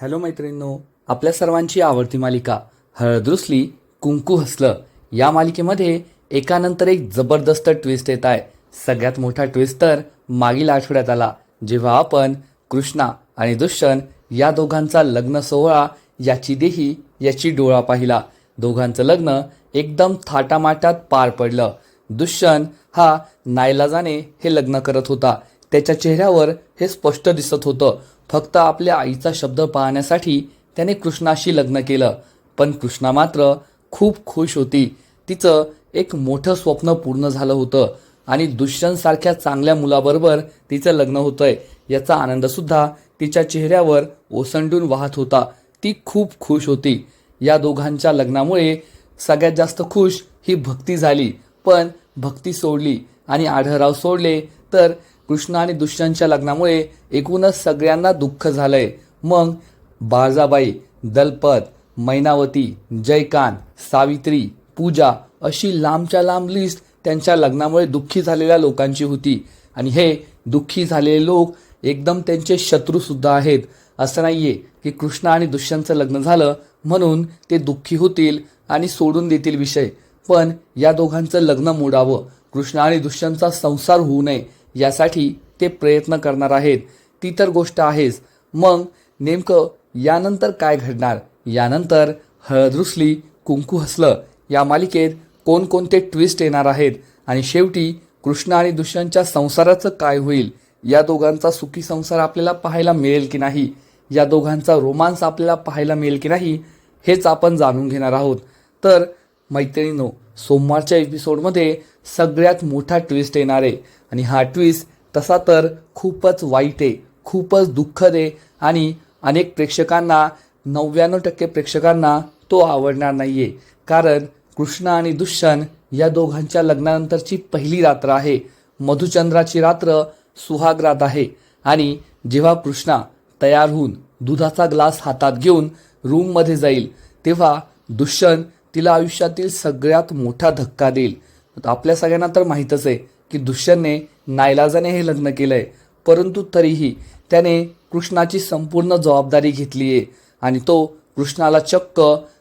Hello मैत्रिणींनो आपल्या सर्वांची आवडती मालिका हळद कुंकू हसलं या मालिकेमध्ये एकानंतर एक जबरदस्त ट्विस्ट येत आहे. सगळ्यात मोठा ट्विस्ट तर मागील आठवड्यात आला जेव्हा आपण कृष्णा आणि दुष्यंत या दोघांचा लग्न सोहळा याची देही याची डोळा पाहिला. दोघांचं लग्न एकदम थाटामाटात पार पडलं. दुष्यंत हा नाईलाजाने हे लग्न करत होता. त्याच्या चेहऱ्यावर हे स्पष्ट दिसत होतं. फक्त आपल्या आईचा शब्द पाहण्यासाठी त्याने कृष्णाशी लग्न केलं. पण कृष्णा मात्र खूप खुश होती. तिचं एक मोठं स्वप्न पूर्ण झालं होतं आणि दुष्यंतसारख्या चांगल्या मुलाबरोबर तिचं लग्न होतंय. याचा आनंदसुद्धा तिच्या चेहऱ्यावर ओसंडून वाहत होता. ती खूप खुश होती. या दोघांच्या लग्नामुळे सगळ्यात जास्त खुश ही भक्ती झाली. पण भक्ती सोडली आणि आढळराव सोडले तर कृष्ण आणि दुष्यंतच्या लग्नामुळे एकूणच सगळ्यांना दुःख झालंय. मग बाळजाबाई दलपत मैनावती जयकांत सावित्री पूजा अशी लांबच्या लांब लिस्ट त्यांच्या लग्नामुळे दुःखी झालेल्या लोकांची होती. आणि हे दुःखी झालेले लोक एकदम त्यांचे शत्रूसुद्धा आहेत. असं नाहीये की कृष्ण आणि दुष्यंतचं लग्न झालं म्हणून ते दुःखी होतील आणि सोडून देतील विषय. पण या दोघांचं लग्न मोडावं. कृष्ण आणि दुष्यंतचा संसार होऊ नये. यासाठी ते प्रयत्न करणार आहेत. ती तर गोष्ट आहेच. मग नेमकं यानंतर काय घडणार? यानंतर हळद रुसली कुंकू हसलं. या मालिकेत कोणकोणते ट्विस्ट येणार आहेत? आणि शेवटी कृष्ण आणि दुष्यंतच्या संसाराचं काय होईल? या दोघांचा सुखी संसार आपल्याला पाहायला मिळेल की नाही? या दोघांचा रोमांस आपल्याला पाहायला मिळेल की नाही? हेच आपण जाणून घेणार आहोत. तर मैत्रिणीनो सोमवारच्या एपिसोडमध्ये सगळ्यात मोठा ट्विस्ट येणार आहे. आणि हा ट्विस्ट तसा तर खूपच वाईट आहे खूपच दुःखद आहे आणि अनेक प्रेक्षकांना नव्याण्णव टक्के प्रेक्षकांना तो आवडणार नाही आहे कारण कृष्ण आणि दुष्यंत या दोघांच्या लग्नानंतरची पहिली रात्र आहे. मधुचंद्राची रात्र सुहागरात आहे. आणि जेव्हा कृष्णा तयार होऊन दुधाचा ग्लास हातात घेऊन रूममध्ये जाईल तेव्हा दुष्यंत तिला आयुष्यातील सगळ्यात मोठा धक्का देईल. आपल्या सगळ्यांना तर माहीतच आहे की दुष्यंतने नायलाजाने हे लग्न केलं आहे परंतु तरीही त्याने कृष्णाची संपूर्ण जबाबदारी घेतली आहे. आणि तो कृष्णाला चक्क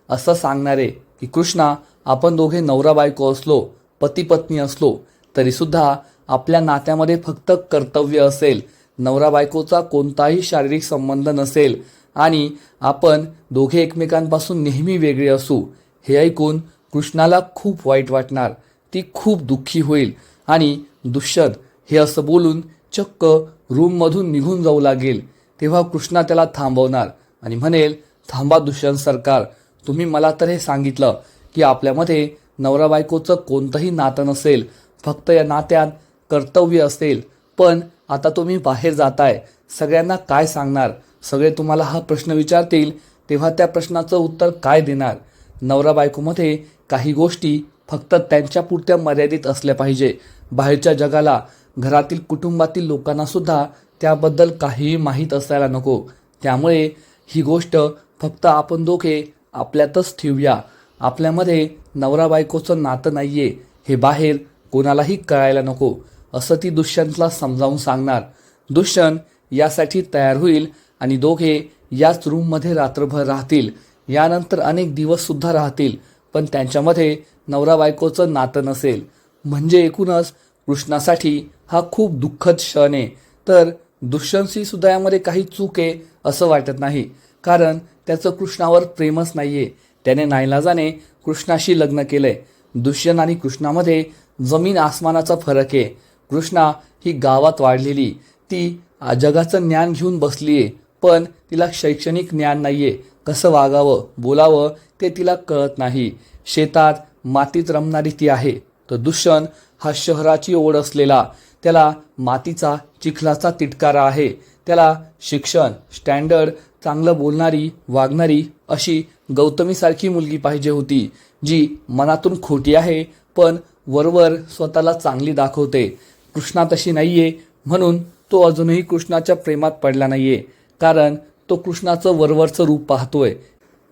असं सांगणार आहे की कृष्णा आपण दोघे नवरा बायको असलो पती पत्नी असलो तरीसुद्धा आपल्या नात्यामध्ये फक्त कर्तव्य असेल. नवरा बायकोचा कोणताही शारीरिक संबंध नसेल. आणि आपण दोघे एकमेकांपासून नेहमी वेगळे असू. हे ऐकून कृष्णाला खूप वाईट वाटणार. ती खूप दुःखी होईल आणि दुष्यंत हे असं बोलून चक्क रूममधून निघून जाऊ लागेल. तेव्हा कृष्णा त्याला थांबवणार आणि म्हणेल थांबा दुष्यंत सरकार तुम्ही मला तर हे सांगितलं की आपल्यामध्ये नवरा बायकोचं कोणतंही नातं नसेल फक्त या नात्यात कर्तव्य असेल. पण आता तुम्ही बाहेर जाताय सगळ्यांना काय सांगणार? सगळे तुम्हाला हा प्रश्न विचारतील तेव्हा त्या प्रश्नाचं उत्तर काय देणार? नवरा बायकोमध्ये काही गोष्टी फक्त त्यांच्या पुरत्या मर्यादित असल्या पाहिजे. बाहेरच्या जगाला घरातील कुटुंबातील लोकांनासुद्धा त्याबद्दल काहीही माहीत असायला नको. त्यामुळे ही गोष्ट फक्त आपण दोघे आपल्यातच ठेवूया. आपल्यामध्ये नवरा बायकोचं नातं नाही आहे हे बाहेर कोणालाही कळायला नको. असं ती दुष्यंतला समजावून सांगणार. दुष्यंत यासाठी तयार होईल आणि दोघे याच रूममध्ये रात्रभर राहतील. यानंतर अनेक दिवससुद्धा राहतील. पण त्यांच्यामध्ये नवरा बायकोचं नातं नसेल. म्हणजे एकूणच कृष्णासाठी हा खूप दुःखद क्षण आहे. तर दुष्यंतशी सुद्धा यामध्ये काही चूक आहे असं वाटत नाही. कारण त्याचं कृष्णावर प्रेमच नाही आहे त्याने नाईलाजाने कृष्णाशी लग्न केलं आहे दुष्यंत आणि कृष्णामध्ये जमीन आसमानाचा फरक आहे. कृष्णा ही गावात वाढलेली. ती जगाचं ज्ञान घेऊन बसली आहे पण तिला शैक्षणिक ज्ञान नाही आहे कसं वागावं बोलावं ते तिला कळत नाही. शेतात मातीत रमणारी ती आहे. तर दुष्यंत हा शहराची ओढ असलेला. त्याला मातीचा चिखलाचा तिटकारा आहे. त्याला शिक्षण स्टँडर्ड चांगलं बोलणारी वागणारी अशी गौतमीसारखी मुलगी पाहिजे होती जी मनातून खोटी आहे पण वरवर स्वतःला चांगली दाखवते. कृष्णा तशी नाही आहे म्हणून तो अजूनही कृष्णाच्या प्रेमात पडला नाही आहे कारण तो कृष्णाचं वरवरचं रूप पाहतोय.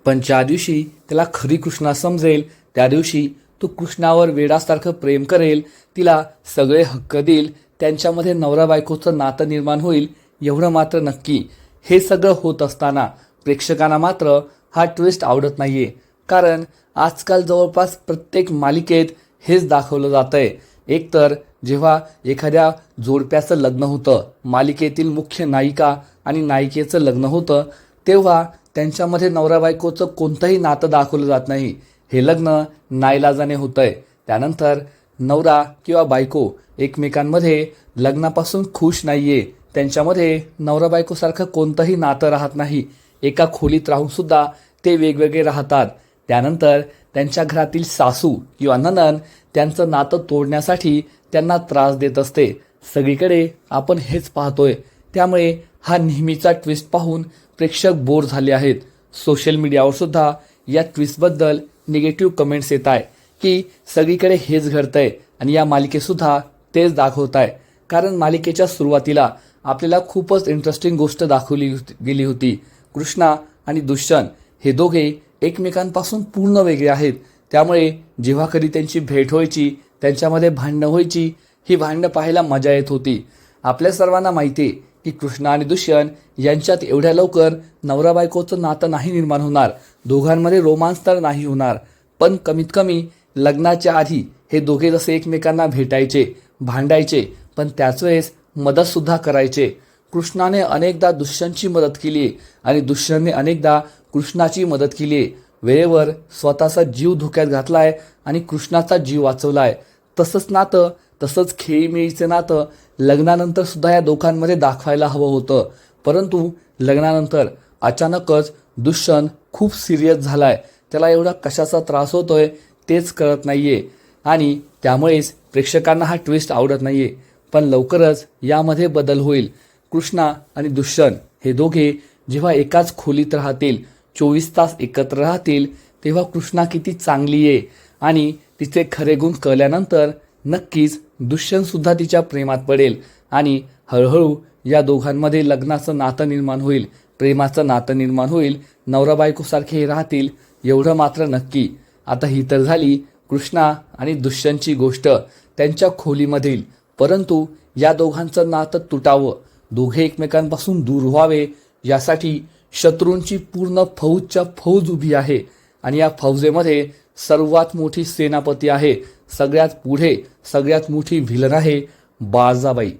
पण ज्या दिवशी त्याला खरी कृष्णा समजेल त्या दिवशी तो कृष्णावर वेडासारखं प्रेम करेल तिला सगळे हक्क देईल त्यांच्यामध्ये नवरा बायकोचं नातं निर्माण होईल एवढं मात्र नक्की. हे सगळं होत असताना प्रेक्षकांना मात्र हा ट्विस्ट आवडत नाहीये. कारण आजकाल जवळपास प्रत्येक मालिकेत हेच दाखवलं जातंय. एकतर जेव्हा एखाद्या जोडप्याचं लग्न होतं मालिकेतील मुख्य नायिका आणि नायिकेचं लग्न होतं तेव्हा त्यांच्यामध्ये नवरा बायकोचं कोणतंही नातं दाखवलं जात नाही. हे लग्न नाईलाजाने होतंय. त्यानंतर नवरा किंवा बायको एकमेकांमध्ये लग्नापासून खुश आहे त्यांच्यामध्ये नवरा बायकोसारखं कोणतंही नातं राहत नाही. एका खोलीत राहूनसुद्धा ते वेगवेगळे राहतात. त्यानंतर त्यांच्या घरातील सासू किंवा ननन त्यांचं नातं तोडण्यासाठी त्यांना त्रास देत असते. सगळीकडे आपण हेच पाहतोय. त्यामुळे हा नेहमीचा ट्विस्ट पाहून प्रेक्षक बोर झाले आहेत. सोशल मीडियावर सुद्धा या ट्विस्टबद्दल निगेटिव्ह कमेंट्स येत आहे की सगळीकडे हेच घडतंय आणि या मालिकेसुद्धा तेच दाखवत आहे. कारण मालिकेच्या सुरुवातीला आपल्याला खूपच इंटरेस्टिंग गोष्ट दाखवली गेली होती. कृष्णा आणि दुष्यंत हे दोघे एकमेकांपासून पूर्ण वेगळे आहेत. त्यामुळे जेव्हा कधी त्यांची भेट व्हायची त्यांच्यामध्ये भांडणं व्हायची ही भांडणं पाहायला मजा येत होती. आपल्या सर्वांना माहिती आहे की कृष्णा आणि दुष्यंत यांच्यात एवढ्या लवकर नवरा बायकोचं नातं नाही निर्माण होणार. दोघांमध्ये रोमांस तर नाही होणार. पण कमीत कमी लग्नाच्या आधी हे दोघे जसे एकमेकांना भेटायचे भांडायचे पण त्याच वेळेस मदतसुद्धा करायचे. कृष्णाने अनेकदा दुष्यंतची मदत केली आणि दुष्यंतने अनेकदा कृष्णाची मदत केली. वेळेवर स्वतःचा जीव धोक्यात घातलाय आणि कृष्णाचा जीव वाचवलाय. तसंच नातं तसंच खेळीमेळीचं नातं लग्नानंतर सुद्धा या दोघांमध्ये दाखवायला हवं होतं. परंतु लग्नानंतर अचानकच दुष्यंत खूप सिरियस झालाय. त्याला एवढा कशाचा त्रास होतोय तेच कळत नाहीये. आणि त्यामुळेच प्रेक्षकांना हा ट्विस्ट आवडत नाहीये. पण लवकरच यामध्ये बदल होईल. कृष्णा आणि दुष्यंत हे दोघे जेव्हा एकाच खोलीत राहतील चोवीस तास एकत्र राहतील तेव्हा कृष्णा किती चांगली आहे आणि तिचे खरे गुण कळल्यानंतर नक्कीच दुष्यंतसुद्धा तिच्या प्रेमात पडेल आणि हळूहळू या दोघांमध्ये लग्नाचं नातं निर्माण होईल. प्रेमाचं नातं निर्माण होईल. नवरा बायकोसारखे राहतील. एवढं मात्र नक्की. आता ही तर झाली कृष्णा आणि दुष्यंतची गोष्ट त्यांच्या खोलीमधील. परंतु या दोघांचं नातं तुटावं. दोघे एकमेकांपासून दूर व्हावे. यासाठी शत्रूंची पूर्ण फौजच्या फौज उभी आहे. आणि या फौजेमध्ये सर्वात मोठी सेनापती आहे. सगळ्यात पुढे सगळ्यात मोठी व्हिलन आहे बाळजाबाई.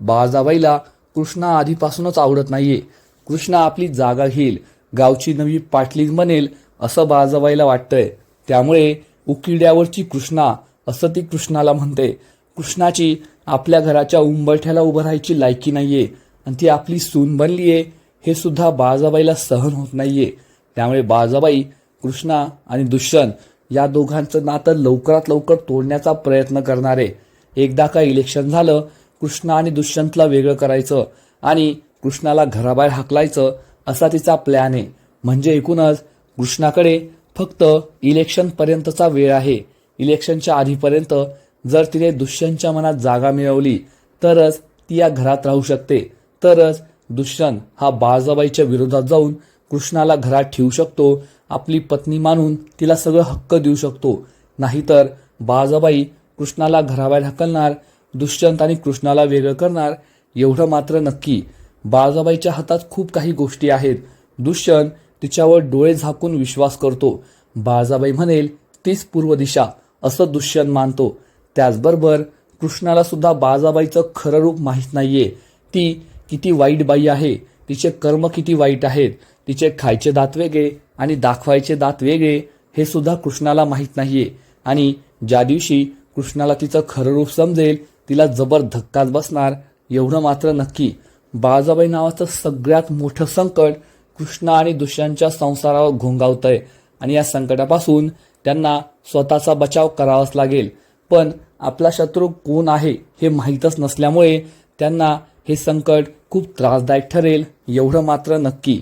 बाळजाबाईला कृष्णा आधीपासूनच आवडत नाहीये. कृष्णा आपली जागा घेईल गावची नवी पाटली बनेल असं बाळजाबाईला वाटतंय. त्यामुळे उकिड्यावरची कृष्णा असं ती कृष्णाला म्हणते. कृष्णाची आपल्या घराच्या उंबरठ्याला उभं राहायची लायकी नाहीये आणि ती आपली सून बनली आहे हे सुद्धा बाळजाबाईला सहन होत नाहीये. त्यामुळे बाळजाबाई कृष्णा आणि दुष्यंत या दोघांचं नातं लवकरात लवकर तोडण्याचा प्रयत्न करणार. आहे एकदा का इलेक्शन झालं कृष्णा आणि दुष्यंतला वेगळं करायचं आणि कृष्णाला घराबाहेर हाकलायचं असा तिचा प्लॅन आहे. म्हणजे एकूणच कृष्णाकडे फक्त इलेक्शनपर्यंतचा वेळ आहे. इलेक्शनच्या आधीपर्यंत जर तिने दुष्यंतच्या मनात जागा मिळवली तरच ती या घरात राहू शकते. तरच दुष्यंत हा बाळजाबाईच्या विरोधात जाऊन कृष्णाला घरात ठेवू शकतो आपली पत्नी मानून तिला सगळं हक्क देऊ शकतो. नाहीतर बाळजाबाई कृष्णाला घराबाहेर हकलणार दुष्यंत आणि कृष्णाला वेगळं करणार एवढं मात्र नक्की. बाळजाबाईच्या हातात खूप काही गोष्टी आहेत. दुष्यंत तिच्यावर डोळे झाकून विश्वास करतो. बाळजाबाई म्हणेल तीच पूर्व दिशा असं दुष्यंत मानतो. त्याचबरोबर कृष्णाला सुद्धा बाळजाबाईचं खरं रूप माहीत नाहीये. ती किती वाईट बाई आहे तिचे कर्म किती वाईट आहेत तिचे खायचे दात वेगळे आणि दाखवायचे दात वेगळे हे सुद्धा कृष्णाला माहीत नाहीये. आणि ज्या दिवशी कृष्णाला तिचं खरं रूप समजेल तिला जबर धक्काच बसणार एवढं मात्र नक्की. बाळजाबाई नावाचं सगळ्यात मोठं संकट कृष्णा आणि दुसऱ्यांच्या संसारावर घोंगावतंय. आणि या संकटापासून त्यांना स्वतःचा बचाव करावाच लागेल. पण आपला शत्रू कोण आहे हे माहीतच नसल्यामुळे त्यांना हे संकट खूप त्रासदायक ठरेल एवढं मात्र नक्की.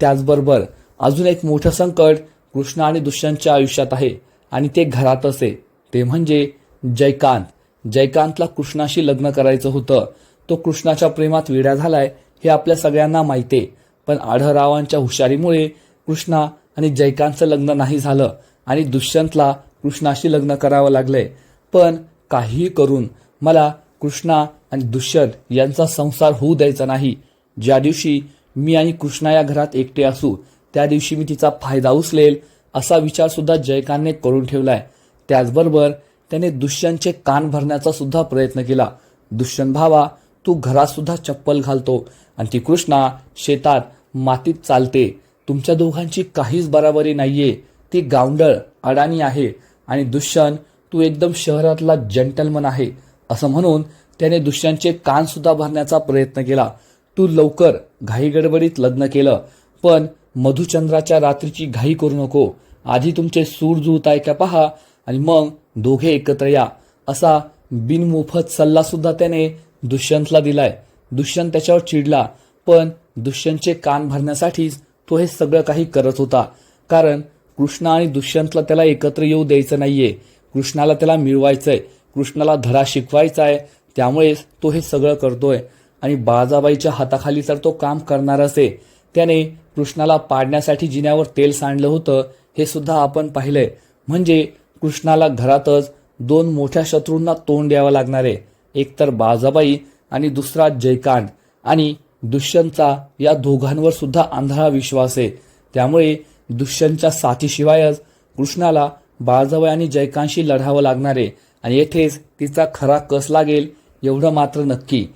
त्याचबरोबर अजून एक मोठं संकट कृष्णा आणि दुष्यंतच्या आयुष्यात आहे आणि ते घरातच आहे ते म्हणजे जयकांत. जयकांतला कृष्णाशी लग्न करायचं होतं. तो कृष्णाच्या प्रेमात वेड्या झालाय हे आपल्या सगळ्यांना माहिती आहे. पण आढळरावांच्या हुशारीमुळे कृष्णा आणि जयकांतचं लग्न नाही झालं आणि दुष्यंतला कृष्णाशी लग्न करावं लागलंय. पण काहीही करून मला कृष्णा आणि दुष्यंत यांचा संसार होऊ द्यायचा नाही. ज्या दिवशी मी आणि कृष्णा या घरात एकटे असू त्या दिवशी मी तिचा फायदा उचलेल असा विचारसुद्धा जयकांतने करून ठेवलाय. त्याचबरोबर त्याने दुष्यंतचे कान भरण्याचा सुद्धा प्रयत्न केला. दुष्यंत भावा तू घरातसुद्धा चप्पल घालतो आणि ती कृष्णा शेतात मातीत चालते. तुमच्या दोघांची काहीच बराबरी नाहीये. ती गावंडळ अडाणी आहे आणि दुष्यंत तू एकदम शहरातला जंटलमन आहे. असं म्हणून त्याने दुष्यंतचे कानसुद्धा भरण्याचा प्रयत्न केला. तू लवकर घाई गडबडीत लग्न केलं पण मधुचंद्राच्या रात्रीची घाई करू नको. आधी तुमचे सूर जुळत आहे का पहा आणि मग दोघे एकत्र या. असा बिनमोफत सल्ला सुद्धा त्याने दुष्यंतला दिलाय. दुष्यंत त्याच्यावर चिडला पण दुष्यंतचे कान भरण्यासाठीच तो हे सगळं काही करत होता. कारण कृष्णा आणि दुष्यंतला त्याला एकत्र येऊ द्यायचं नाहीये. कृष्णाला त्याला मिळवायचंय. कृष्णाला धडा शिकवायचा आहे त्यामुळेच तो हे सगळं करतोय. आणि बाळजाबाईच्या हाताखाली तर तो काम करणार असे त्याने कृष्णाला पाडण्यासाठी जिन्यावर तेल सांडलं होतं हे सुद्धा आपण पाहिलंय. म्हणजे कृष्णाला घरातच दोन मोठ्या शत्रूंना तोंड द्यावं लागणार आहे. एक तर बाळजाबाई आणि दुसरा जयकांत. आणि दुष्यंतचा या दोघांवर सुद्धा आंधळा विश्वास आहे. त्यामुळे दुष्यंतच्या साथीशिवायच कृष्णाला बाळजाबाई आणि जयकांतशी लढावं लागणार आहे. आणि येथेच तिचा खरा कस लागेल एवढं मात्र नक्की.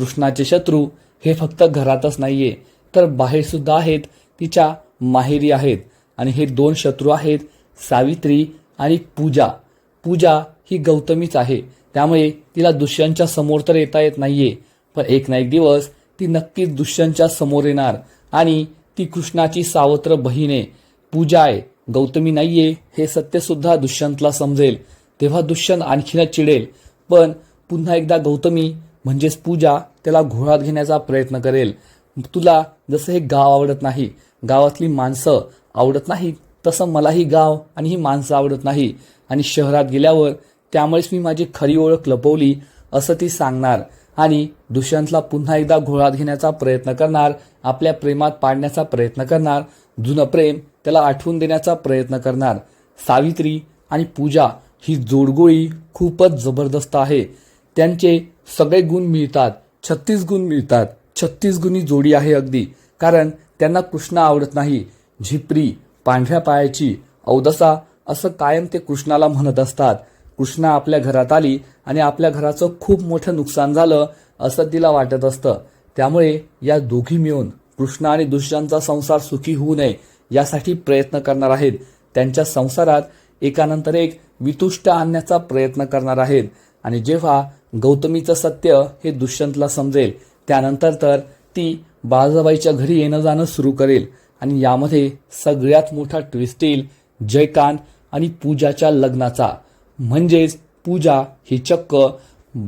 कृष्णाचे शत्रू हे फक्त घरातच नाहीये तर बाहेर सुद्धा आहेत तिच्या माहेरी आहेत. आणि हे दोन शत्रू आहेत सावित्री आणि पूजा. पूजा ही गौतमीच आहे. त्यामुळे तिला दुष्यंतच्या समोर तर येता येत नाहीये पण एक ना एक दिवस ती नक्कीच दुष्यंतच्या समोर येणार. आणि ती कृष्णाची सावत्र बहीण आहे. पूजा आहे गौतमी नाहीये हे सत्य सुद्धा दुष्यंतला समजेल. तेव्हा दुष्यंत आणखीनच चिडेल. पण पुन्हा एकदा गौतमी म्हणजेच पूजा त्याला घोळात घेण्याचा प्रयत्न करेल. तुला जसं हे गाव आवडत नाही गावातली माणसं आवडत नाहीत तसं मलाही गाव आणि ही माणसं आवडत नाही. आणि शहरात गेल्यावर त्यामुळेच मी माझी खरी ओळख लपवली असं ती सांगणार. आणि दुष्यंतला पुन्हा एकदा घोळात घेण्याचा प्रयत्न करणार आपल्या प्रेमात पाडण्याचा प्रयत्न करणार जुनं प्रेम त्याला आठवून देण्याचा प्रयत्न करणार. सावित्री आणि पूजा ही जोडगोळी खूपच जबरदस्त आहे. त्यांचे सगळे गुण मिळतात छत्तीस गुण मिळतात छत्तीस गुणी जोडी आहे अगदी. कारण त्यांना कृष्णा आवडत नाही. झिपरी पांढऱ्या पायाची औदसा असं कायम ते कृष्णाला म्हणत असतात. कृष्णा आपल्या घरात आली आणि आपल्या घराचं खूप मोठं नुकसान झालं असं तिला वाटत असतं. त्यामुळे या दोघी मिळून कृष्ण आणि दुष्यांचा संसार सुखी होऊ नये यासाठी प्रयत्न करणार आहेत. त्यांच्या संसारात एकानंतर एक वितुष्ट आणण्याचा प्रयत्न करणार आहेत. आणि जेव्हा गौतमीचं सत्य हे दुष्यंतला समजेल. त्यानंतर तर ती बाळाबाईच्या घरी येणं जाणं सुरू करेल आणि यामध्ये सगळ्यात मोठा ट्विस्ट येईल जयकांत आणि पूजाच्या लग्नाचा. म्हणजेच पूजा ही चक्क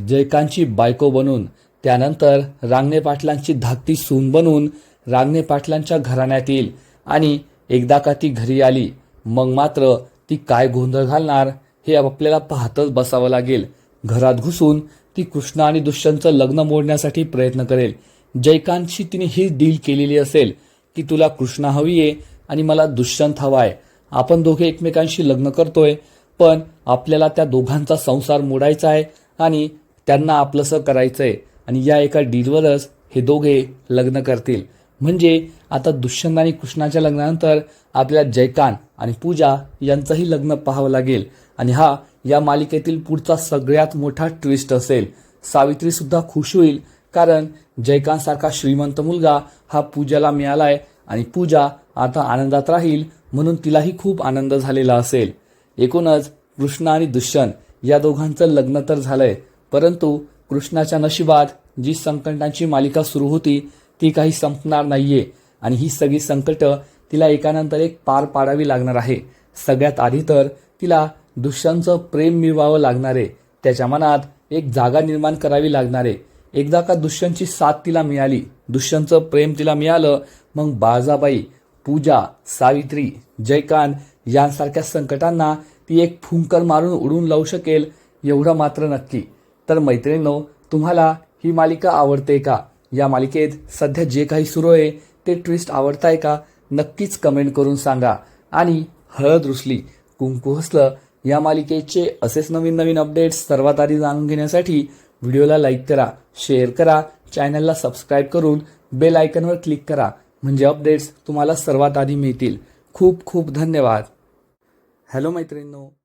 जयकांतची बायको बनून त्यानंतर रांगणे पाटलांची धाकटी सून बनून रांगणे पाटलांच्या घराण्यात येईल आणि एकदा का ती घरी आली मग मात्र ती काय गोंधळ घालणार हे आपल्याला पाहतच बसावं लागेल. घरात घुसून ती कृष्ण आणि दुष्यंतचं लग्न मोडण्यासाठी प्रयत्न करेल. जयकांतशी तिने ही डील केलेली असेल की तुला कृष्णा हवी आहे आणि मला दुष्यंत आहे आपण दोघे एकमेकांशी लग्न करतोय पण आपल्याला त्या दोघांचा संसार मोडायचा आहे आणि त्यांना आपलंसं करायचंय आणि या एका डीलवरच हे दोघे लग्न करतील. म्हणजे आता दुष्यंत आणि कृष्णाच्या लग्नानंतर आपल्याला जयकांत आणि पूजा यांचंही लग्न पाहावं लागेल आणि हा या मालिकेतील पुढचा सगळ्यात मोठा ट्विस्ट असेल. सावित्री सुद्धा खुश होईल कारण जयकांत सारखा श्रीमंत मुलगा हा पूजाला मिळालाय आणि पूजा आता आनंदात राहील म्हणून तिलाही खूप आनंद झालेला असेल. एकूणच कृष्ण आणि दुष्यंत या दोघांचं लग्न तर झालंय परंतु कृष्णाच्या नशिबात जी संकटांची मालिका सुरू होती ती काही संपणार नाहीये आणि ही सगळी संकट तिला एकानंतर एक पार पाडावी लागणार आहे. सगळ्यात आधी तर तिला दुष्यांचं प्रेम मिळवावं लागणारे त्याच्या मनात एक जागा निर्माण करावी लागणारे. एकदा का दुष्यंतची साथ तिला मिळाली दुष्यंतचं प्रेम तिला मिळालं मग बाळजाबाई पूजा सावित्री जयकांत यांसारख्या संकटांना ती एक फुंकर मारून उडून लावू शकेल एवढं मात्र नक्की. तर मैत्रिणींनो तुम्हाला ही मालिका आवडते का? या मालिकेत सध्या जे काही सुरू आहे ते ट्विस्ट आवडताय का? नक्कीच कमेंट करून सांगा. आणि हळद रुसली कुंकू हसलं या मालिकेचे असेच नवीन नवीन अपडेट्स सर्वात आधी जाणून घेण्यासाठी व्हिडिओला लाईक करा शेअर करा चॅनलला सबस्क्राईब करून बेल आयकनवर क्लिक करा म्हणजे अपडेट्स तुम्हाला सर्वात आधी मिळतील. खूप खूप धन्यवाद. हॅलो मैत्रिणींनो.